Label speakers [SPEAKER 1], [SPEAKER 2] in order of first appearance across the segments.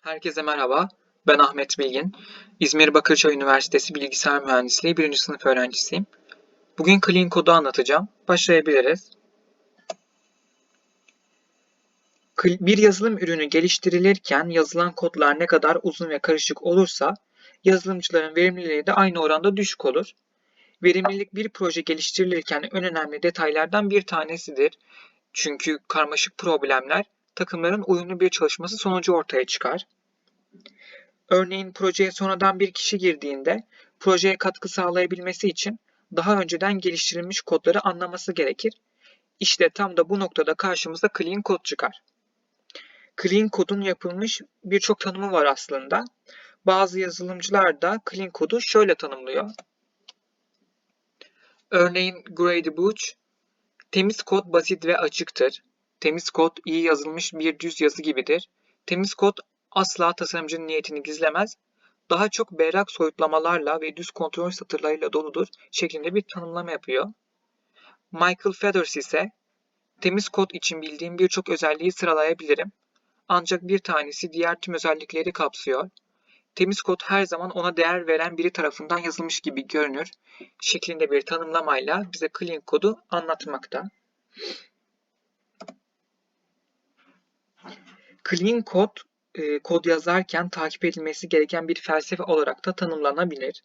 [SPEAKER 1] Herkese merhaba. Ben Ahmet Bilgin. İzmir Bakırköy Üniversitesi Bilgisayar Mühendisliği 1. sınıf öğrencisiyim. Bugün Clean Code'u anlatacağım. Başlayabiliriz. Bir yazılım ürünü geliştirilirken yazılan kodlar ne kadar uzun ve karışık olursa yazılımcıların verimliliği de aynı oranda düşük olur. Verimlilik bir proje geliştirilirken en önemli detaylardan bir tanesidir. Çünkü karmaşık problemler takımların uyumlu bir çalışması sonucu ortaya çıkar. Örneğin projeye sonradan bir kişi girdiğinde projeye katkı sağlayabilmesi için daha önceden geliştirilmiş kodları anlaması gerekir. İşte tam da bu noktada karşımıza clean code çıkar. Clean code'un yapılmış birçok tanımı var aslında. Bazı yazılımcılar da clean code'u şöyle tanımlıyor. Örneğin Grady Booch, temiz kod basit ve açıktır. Temiz kod iyi yazılmış bir düz yazı gibidir. Temiz kod asla tasarımcının niyetini gizlemez. Daha çok berrak soyutlamalarla ve düz kontrol satırlarıyla doludur şeklinde bir tanımlama yapıyor. Michael Feathers ise temiz kod için bildiğim birçok özelliği sıralayabilirim. Ancak bir tanesi diğer tüm özellikleri kapsıyor. Temiz kod her zaman ona değer veren biri tarafından yazılmış gibi görünür şeklinde bir tanımlamayla bize clean kodu anlatmakta. Clean kod e, kod yazarken takip edilmesi gereken bir felsefe olarak da tanımlanabilir.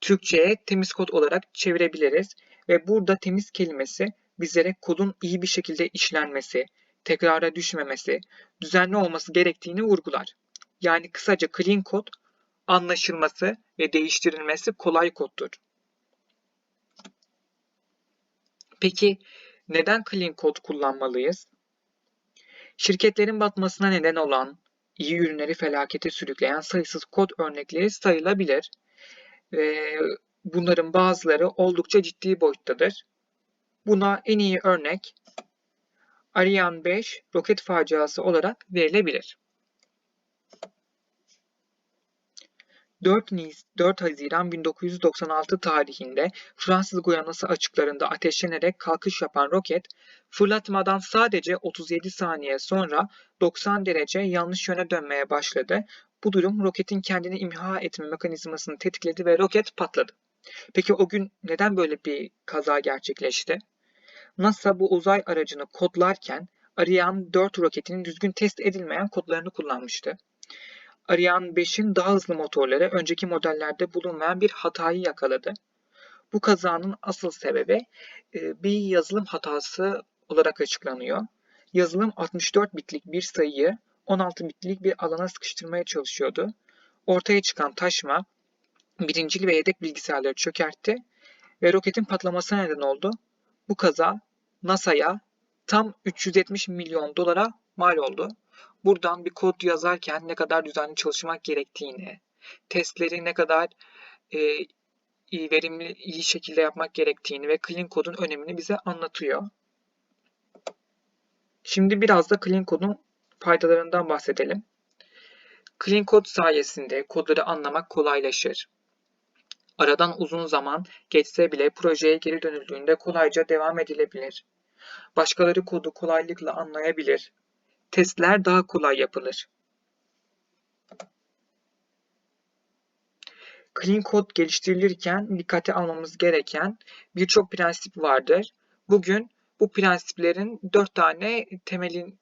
[SPEAKER 1] Türkçe'ye temiz kod olarak çevirebiliriz ve burada temiz kelimesi bizlere kodun iyi bir şekilde işlenmesi, tekrara düşmemesi, düzenli olması gerektiğini vurgular. Yani kısaca clean kod anlaşılması ve değiştirilmesi kolay koddur. Peki neden clean kod kullanmalıyız? Şirketlerin batmasına neden olan, iyi ürünleri felakete sürükleyen sayısız kod örnekleri sayılabilir. Ve bunların bazıları oldukça ciddi boyuttadır. Buna en iyi örnek Ariane 5 roket faciası olarak verilebilir. 4, Nis 4 Haziran 1996 tarihinde Fransız Guyanası açıklarında ateşlenerek kalkış yapan roket, fırlatmadan sadece 37 saniye sonra 90 derece yanlış yöne dönmeye başladı. Bu durum roketin kendini imha etme mekanizmasını tetikledi ve roket patladı. Peki o gün neden böyle bir kaza gerçekleşti? NASA bu uzay aracını kodlarken Ariane 4 roketinin düzgün test edilmeyen kodlarını kullanmıştı. Ariane 5'in daha hızlı motorları önceki modellerde bulunmayan bir hatayı yakaladı. Bu kazanın asıl sebebi e, bir yazılım hatası olarak açıklanıyor. Yazılım 64 bitlik bir sayıyı 16 bitlik bir alana sıkıştırmaya çalışıyordu. Ortaya çıkan taşma birincil ve yedek bilgisayarları çökertti ve roketin patlamasına neden oldu. Bu kaza NASA'ya tam 370 milyon dolara mal oldu. Buradan bir kod yazarken ne kadar düzenli çalışmak gerektiğini, testleri ne kadar e, iyi, verimli, iyi şekilde yapmak gerektiğini ve clean kodun önemini bize anlatıyor. Şimdi biraz da clean kodun faydalarından bahsedelim. Clean kod sayesinde kodları anlamak kolaylaşır. Aradan uzun zaman geçse bile projeye geri dönüldüğünde kolayca devam edilebilir. Başkaları kodu kolaylıkla anlayabilir testler daha kolay yapılır. Clean Code geliştirilirken dikkate almamız gereken birçok prensip vardır. Bugün bu prensiplerin dört tane temelin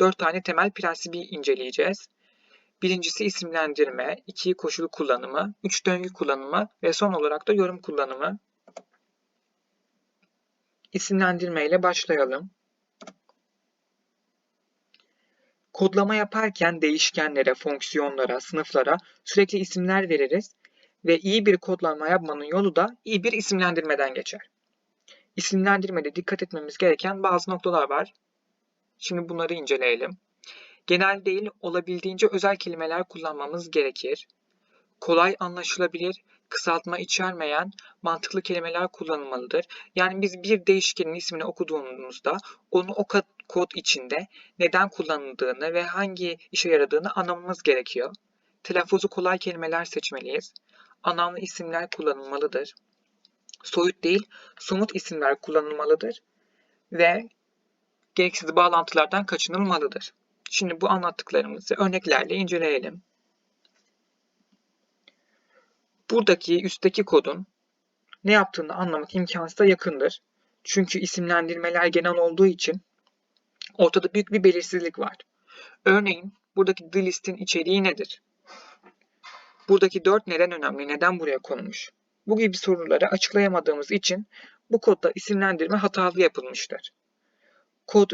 [SPEAKER 1] dört tane temel prensibi inceleyeceğiz. Birincisi isimlendirme, iki koşul kullanımı, üç döngü kullanımı ve son olarak da yorum kullanımı. İsimlendirme ile başlayalım. Kodlama yaparken değişkenlere, fonksiyonlara, sınıflara sürekli isimler veririz ve iyi bir kodlama yapmanın yolu da iyi bir isimlendirmeden geçer. İsimlendirmede dikkat etmemiz gereken bazı noktalar var. Şimdi bunları inceleyelim. Genel değil, olabildiğince özel kelimeler kullanmamız gerekir. Kolay anlaşılabilir, kısaltma içermeyen mantıklı kelimeler kullanılmalıdır. Yani biz bir değişkenin ismini okuduğumuzda onu o kod içinde neden kullanıldığını ve hangi işe yaradığını anlamamız gerekiyor. Telaffuzu kolay kelimeler seçmeliyiz. Anlamlı isimler kullanılmalıdır. Soyut değil, somut isimler kullanılmalıdır ve gereksiz bağlantılardan kaçınılmalıdır. Şimdi bu anlattıklarımızı örneklerle inceleyelim. Buradaki üstteki kodun ne yaptığını anlamak imkansıza yakındır. Çünkü isimlendirmeler genel olduğu için ortada büyük bir belirsizlik var. Örneğin buradaki the list'in içeriği nedir? Buradaki 4 neden önemli? Neden buraya konmuş? Bu gibi soruları açıklayamadığımız için bu kodda isimlendirme hatalı yapılmıştır. Kod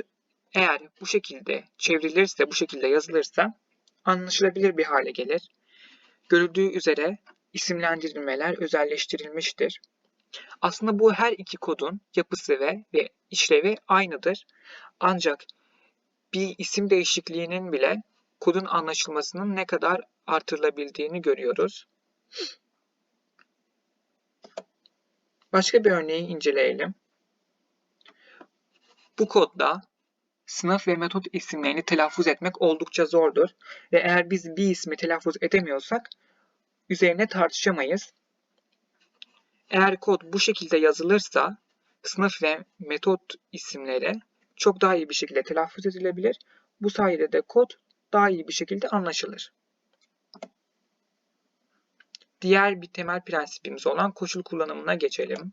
[SPEAKER 1] eğer bu şekilde çevrilirse, bu şekilde yazılırsa anlaşılabilir bir hale gelir. Görüldüğü üzere isimlendirmeler özelleştirilmiştir. Aslında bu her iki kodun yapısı ve, ve işlevi aynıdır. Ancak bir isim değişikliğinin bile kodun anlaşılmasının ne kadar artırılabildiğini görüyoruz. Başka bir örneği inceleyelim. Bu kodda sınıf ve metot isimlerini telaffuz etmek oldukça zordur ve eğer biz bir ismi telaffuz edemiyorsak üzerine tartışamayız. Eğer kod bu şekilde yazılırsa sınıf ve metot isimleri çok daha iyi bir şekilde telaffuz edilebilir. Bu sayede de kod daha iyi bir şekilde anlaşılır. Diğer bir temel prensibimiz olan koşul kullanımına geçelim.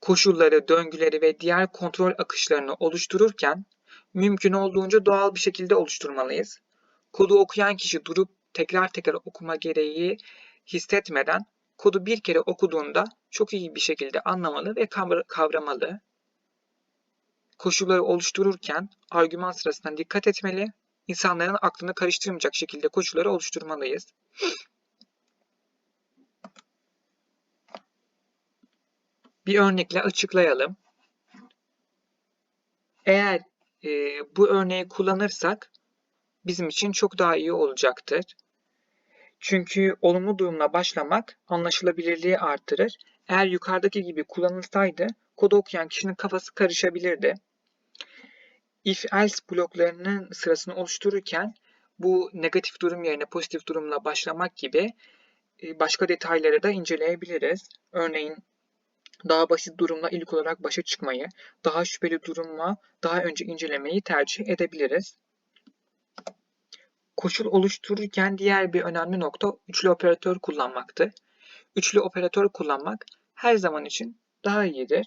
[SPEAKER 1] Koşulları, döngüleri ve diğer kontrol akışlarını oluştururken mümkün olduğunca doğal bir şekilde oluşturmalıyız. Kodu okuyan kişi durup tekrar tekrar okuma gereği hissetmeden kodu bir kere okuduğunda çok iyi bir şekilde anlamalı ve kavramalı. Koşulları oluştururken argüman sırasında dikkat etmeli, insanların aklını karıştırmayacak şekilde koşulları oluşturmalıyız. Bir örnekle açıklayalım. Eğer e, bu örneği kullanırsak bizim için çok daha iyi olacaktır. Çünkü olumlu durumla başlamak anlaşılabilirliği artırır. Eğer yukarıdaki gibi kullanılsaydı kodu okuyan kişinin kafası karışabilirdi. If else bloklarının sırasını oluştururken bu negatif durum yerine pozitif durumla başlamak gibi e, başka detayları da inceleyebiliriz. Örneğin daha basit durumla ilk olarak başa çıkmayı, daha şüpheli durumla daha önce incelemeyi tercih edebiliriz. Koşul oluştururken diğer bir önemli nokta üçlü operatör kullanmaktır. Üçlü operatör kullanmak her zaman için daha iyidir.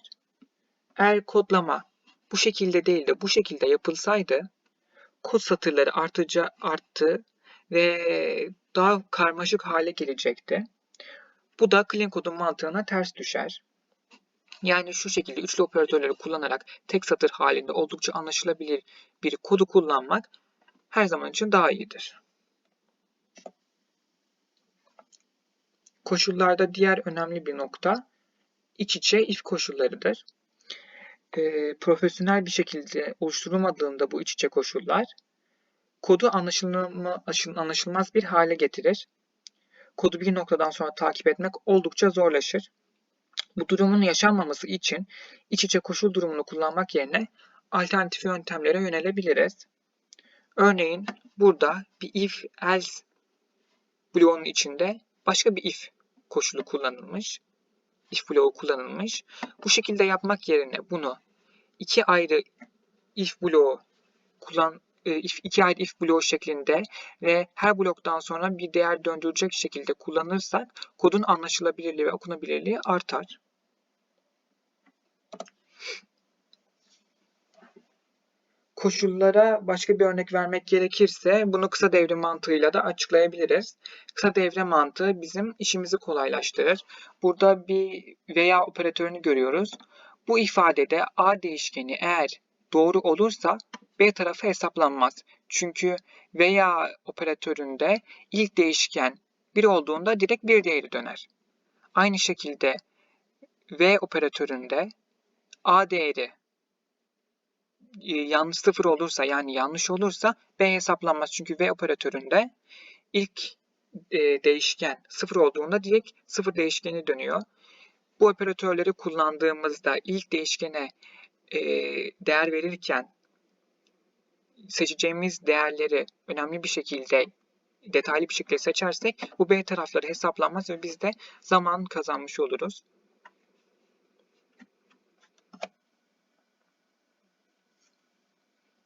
[SPEAKER 1] Eğer kodlama bu şekilde değil de bu şekilde yapılsaydı kod satırları artıca arttı ve daha karmaşık hale gelecekti. Bu da clean kodun mantığına ters düşer. Yani şu şekilde üçlü operatörleri kullanarak tek satır halinde oldukça anlaşılabilir bir kodu kullanmak her zaman için daha iyidir. Koşullarda diğer önemli bir nokta iç içe if koşullarıdır. E, profesyonel bir şekilde oluşturulmadığında bu iç içe koşullar kodu anlaşılmaz bir hale getirir. Kodu bir noktadan sonra takip etmek oldukça zorlaşır. Bu durumun yaşanmaması için iç içe koşul durumunu kullanmak yerine alternatif yöntemlere yönelebiliriz. Örneğin burada bir if else bloğunun içinde başka bir if koşulu kullanılmış. If bloğu kullanılmış. Bu şekilde yapmak yerine bunu iki ayrı if bloğu kullan e, if, iki ayrı if bloğu şeklinde ve her bloktan sonra bir değer döndürecek şekilde kullanırsak kodun anlaşılabilirliği ve okunabilirliği artar. Koşullara başka bir örnek vermek gerekirse bunu kısa devre mantığıyla da açıklayabiliriz. Kısa devre mantığı bizim işimizi kolaylaştırır. Burada bir veya operatörünü görüyoruz. Bu ifadede A değişkeni eğer doğru olursa B tarafı hesaplanmaz. Çünkü veya operatöründe ilk değişken 1 olduğunda direkt bir değeri döner. Aynı şekilde V operatöründe A değeri yanlış sıfır olursa yani yanlış olursa B hesaplanmaz. Çünkü V operatöründe ilk e, değişken sıfır olduğunda direkt sıfır değişkeni dönüyor. Bu operatörleri kullandığımızda ilk değişkene e, değer verirken seçeceğimiz değerleri önemli bir şekilde detaylı bir şekilde seçersek bu B tarafları hesaplanmaz ve biz de zaman kazanmış oluruz.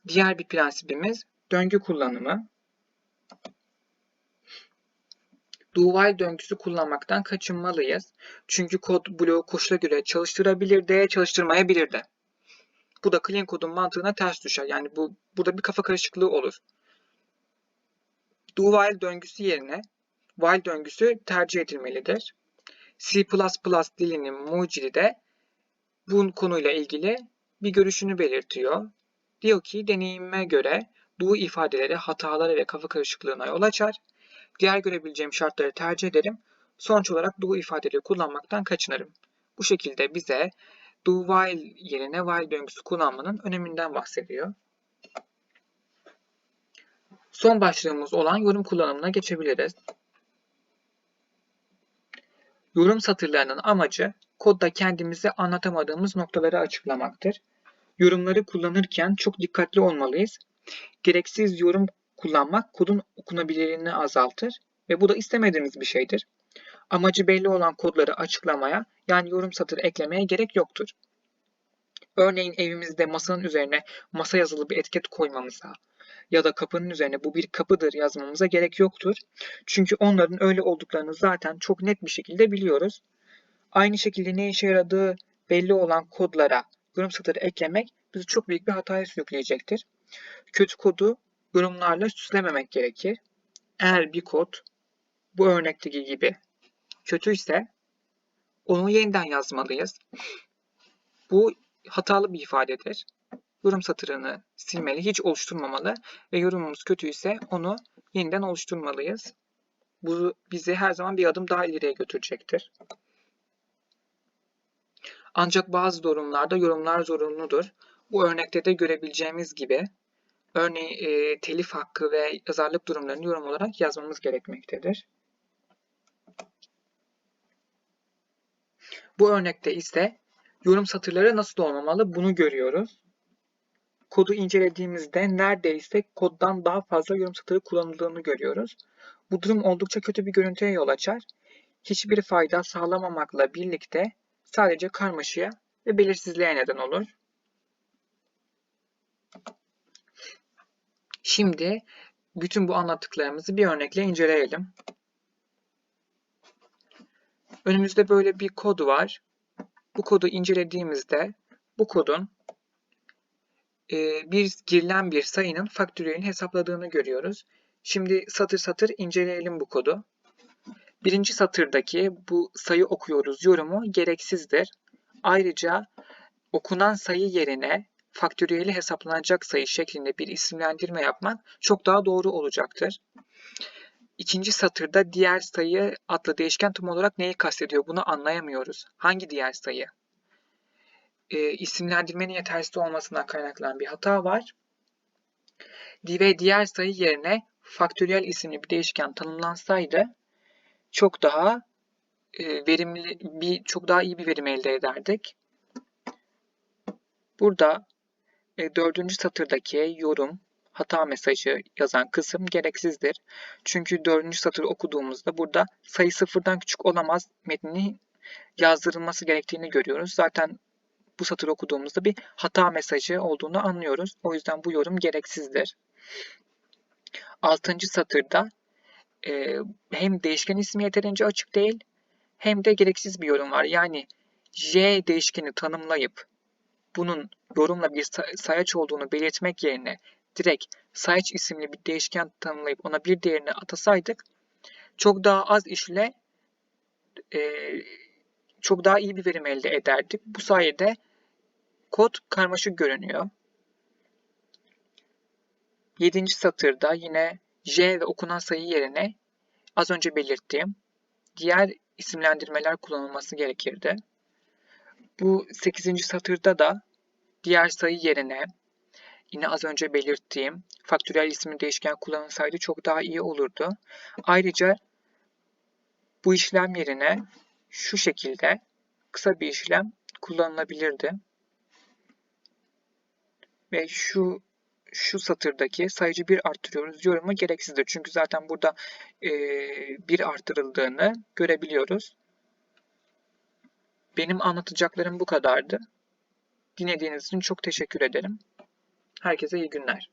[SPEAKER 1] Diğer bir prensibimiz döngü kullanımı. While döngüsü kullanmaktan kaçınmalıyız. Çünkü kod bloğu koşula göre çalıştırabilir de çalıştırmayabilir de. Bu da clean kodun mantığına ters düşer. Yani bu burada bir kafa karışıklığı olur. Do while döngüsü yerine while döngüsü tercih edilmelidir. C++ dilinin mucidi de bu konuyla ilgili bir görüşünü belirtiyor. Diyor ki deneyime göre do ifadeleri hatalara ve kafa karışıklığına yol açar. Diğer görebileceğim şartları tercih ederim. Sonuç olarak do ifadeleri kullanmaktan kaçınırım. Bu şekilde bize do while yerine while döngüsü kullanmanın öneminden bahsediyor. Son başlığımız olan yorum kullanımına geçebiliriz. Yorum satırlarının amacı kodda kendimize anlatamadığımız noktaları açıklamaktır. Yorumları kullanırken çok dikkatli olmalıyız. Gereksiz yorum kullanmak kodun okunabilirliğini azaltır ve bu da istemediğimiz bir şeydir. Amacı belli olan kodları açıklamaya yani yorum satır eklemeye gerek yoktur. Örneğin evimizde masanın üzerine masa yazılı bir etiket koymamıza ya da kapının üzerine bu bir kapıdır yazmamıza gerek yoktur. Çünkü onların öyle olduklarını zaten çok net bir şekilde biliyoruz. Aynı şekilde ne işe yaradığı belli olan kodlara yorum satırı eklemek bizi çok büyük bir hataya sürükleyecektir. Kötü kodu yorumlarla süslememek gerekir. Eğer bir kod bu örnekteki gibi kötü ise onu yeniden yazmalıyız. Bu hatalı bir ifadedir. Yorum satırını silmeli, hiç oluşturmamalı ve yorumumuz kötüyse onu yeniden oluşturmalıyız. Bu bizi her zaman bir adım daha ileriye götürecektir. Ancak bazı durumlarda yorumlar zorunludur. Bu örnekte de görebileceğimiz gibi örneğin e, telif hakkı ve yazarlık durumlarını yorum olarak yazmamız gerekmektedir. Bu örnekte ise yorum satırları nasıl olmamalı bunu görüyoruz. Kodu incelediğimizde neredeyse koddan daha fazla yorum satırı kullanıldığını görüyoruz. Bu durum oldukça kötü bir görüntüye yol açar. Hiçbir fayda sağlamamakla birlikte sadece karmaşaya ve belirsizliğe neden olur. Şimdi bütün bu anlattıklarımızı bir örnekle inceleyelim. Önümüzde böyle bir kod var. Bu kodu incelediğimizde bu kodun e, bir girilen bir sayının faktöriyelini hesapladığını görüyoruz. Şimdi satır satır inceleyelim bu kodu. Birinci satırdaki bu sayı okuyoruz yorumu gereksizdir. Ayrıca okunan sayı yerine faktöriyeli hesaplanacak sayı şeklinde bir isimlendirme yapmak çok daha doğru olacaktır. İkinci satırda diğer sayı adlı değişken tam olarak neyi kastediyor bunu anlayamıyoruz. Hangi diğer sayı? E, isimlendirmenin yetersiz olmasından kaynaklanan bir hata var. Ve diğer sayı yerine faktöriyel isimli bir değişken tanımlansaydı çok daha e, verimli bir çok daha iyi bir verim elde ederdik. Burada e, dördüncü satırdaki yorum hata mesajı yazan kısım gereksizdir. Çünkü dördüncü satırı okuduğumuzda burada sayı sıfırdan küçük olamaz metnini yazdırılması gerektiğini görüyoruz. Zaten bu satır okuduğumuzda bir hata mesajı olduğunu anlıyoruz. O yüzden bu yorum gereksizdir. Altıncı satırda e, hem değişken ismi yeterince açık değil hem de gereksiz bir yorum var. Yani j değişkeni tanımlayıp bunun yorumla bir sayaç olduğunu belirtmek yerine direkt sayaç isimli bir değişken tanımlayıp ona bir değerini atasaydık çok daha az işle e, çok daha iyi bir verim elde ederdik. Bu sayede kod karmaşık görünüyor. Yedinci satırda yine J ve okunan sayı yerine az önce belirttiğim diğer isimlendirmeler kullanılması gerekirdi. Bu 8. satırda da diğer sayı yerine yine az önce belirttiğim faktöriyel ismi değişken kullanılsaydı çok daha iyi olurdu. Ayrıca bu işlem yerine şu şekilde kısa bir işlem kullanılabilirdi. Ve şu şu satırdaki sayıcı bir arttırıyoruz yorumu gereksizdir. Çünkü zaten burada e, bir arttırıldığını görebiliyoruz. Benim anlatacaklarım bu kadardı. Dinlediğiniz için çok teşekkür ederim. Herkese iyi günler.